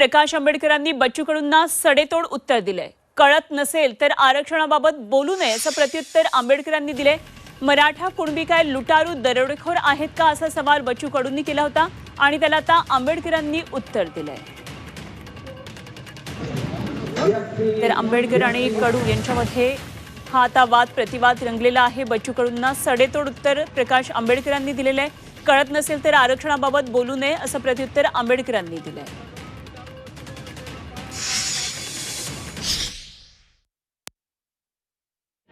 प्रकाश आंबेडकरांनी बच्चू कडूंना सडेतोड उत्तर दिले. कळत नसेल तर आरक्षणाबाबत बोलू नये असं प्रत्युत्तर आंबेडकरांनी दिले. मराठा कुणबी काय लुटारू दरोडेखोर आहेत का असा सवाल बच्चू कडूंनी केला होता आणि त्याला आता आंबेडकरांनी उत्तर दिलंय. तर आंबेडकर आणि कडू यांच्यामध्ये हा आता वाद प्रतिवाद रंगलेला आहे. बच्चू कडूंना सडेतोड उत्तर प्रकाश आंबेडकरांनी दिलेलं आहे. कळत नसेल तर आरक्षणाबाबत बोलू नये असं प्रत्युत्तर आंबेडकरांनी दिलंय.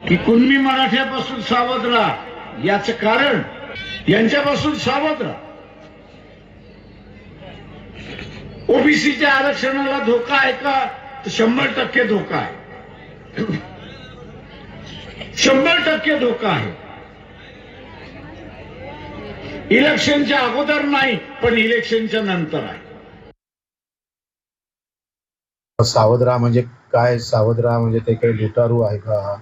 की कुणबी मराठ्यापासून सावध राहा. याचं कारण यांच्यापासून सावध राहा. ओबीसीच्या आरक्षणाला धोका आहे का? तर शंभर टक्के धोका आहे. शंभर टक्के धोका आहे. इलेक्शनच्या अगोदर नाही पण इलेक्शनच्या नंतर आहे. सावध राहा म्हणजे काय? सावध राहा म्हणजे ते काही लुटारू आहे का?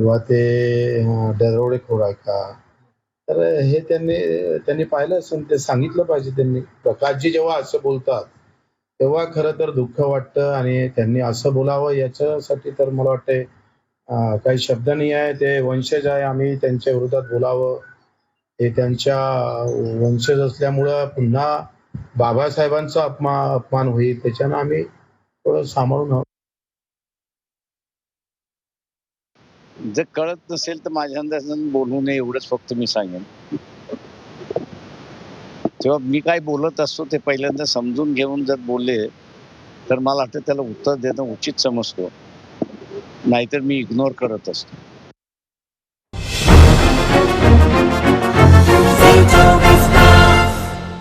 किंवा ते अं, दरोडेखोर आहे का तर हे त्यांनी त्यांनी पाहिलं असून ते सांगितलं पाहिजे त्यांनी. प्रकाशजी जेव्हा असं बोलतात तेव्हा खरं तर दुःख वाटतं आणि त्यांनी असं बोलावं याच्यासाठी तर मला वाटतंय काही शब्द नाही आहे. ते वंशज आहे आम्ही त्यांच्या विरोधात बोलावं. हे त्यांच्या वंशज असल्यामुळं पुन्हा बाबासाहेबांचा अपमान अपमान होईल. त्याच्यानं आम्ही थोडं सांभाळून जर कळत नसेल तर माझ्या अंदाजानं बोलू नये एवढंच फक्त मी सांगेन. तेव्हा मी काय बोलत असतो ते पहिल्यांदा समजून घेऊन जर बोलले तर मला वाटतं त्याला उत्तर देणं उचित समजतो. नाहीतर मी इग्नोर करत असतो.